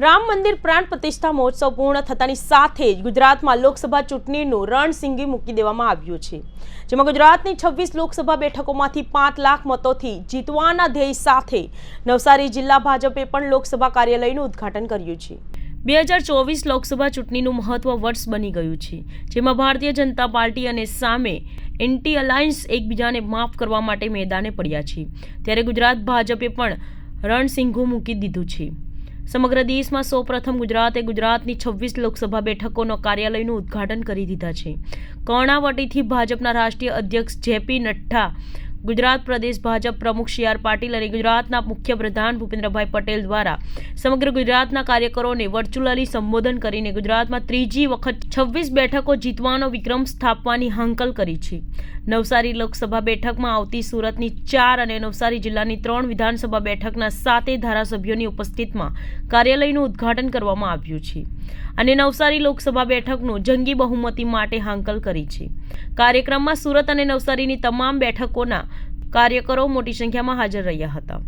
રામ મંદિર પ્રાણ પ્રતિષ્ઠા મહોત્સવ પૂર્ણ થતાની સાથે જ ગુજરાતમાં લોકસભા ચૂંટણીનું રણસિંગી મૂકી દેવામાં આવ્યું છે. જેમાં ગુજરાતની છવ્વીસ લોકસભા બેઠકોમાંથી પાંચ લાખ મતોથી જીતવાના ધ્યેય સાથે નવસારી જિલ્લા ભાજપે પણ લોકસભા કાર્યાલયનું ઉદ્ઘાટન કર્યું છે. બે હજાર ચોવીસ લોકસભા ચૂંટણીનું મહત્વ વર્ષ બની ગયું છે, જેમાં ભારતીય જનતા પાર્ટી અને સામે એન્ટી અલાયન્સ એકબીજાને માફ કરવા માટે મેદાને પડ્યા છે. ત્યારે ગુજરાત ભાજપે પણ રણસિંઘો મૂકી દીધું છે. સમગ્ર દેશમાં સૌપ્રથમ ગુજરાતે ગુજરાતની છવ્વીસ લોકસભા બેઠકોનો કાર્યાલયનું ઉદ્ઘાટન કરી દીધા છે. કર્ણાવટીથી ભાજપના રાષ્ટ્રીય અધ્યક્ષ જેપી નડ્ડા ગુજરાત પ્રદેશ ભાજપ પ્રમુખ સી આર પાટીલ અને ગુજરાતના મુખ્ય પ્રધાન ભૂપેન્દ્રભાઈ પટેલ દ્વારા સમગ્ર ગુજરાતના કાર્યકરોને વર્ચ્યુઅલી સંબોધન કરીને ગુજરાતમાં ત્રીજી વખત છવ્વીસ બેઠકો જીતવાનો વિક્રમ સ્થાપવાની હાંકલ કરી છે. નવસારી લોકસભા બેઠકમાં આવતી સુરતની ચાર અને નવસારી જિલ્લાની ત્રણ વિધાનસભા બેઠકના સાતે ધારાસભ્યોની ઉપસ્થિતિમાં કાર્યાલયનું ઉદ્ઘાટન કરવામાં આવ્યું છે અને નવસારી લોકસભા બેઠકનું જંગી બહુમતી માટે હાંકલ કરી છે. કાર્યક્રમમાં સુરત અને નવસારીની તમામ બેઠકોના કાર્યકરો મોટી સંખ્યામાં હાજર રહ્યા હતા.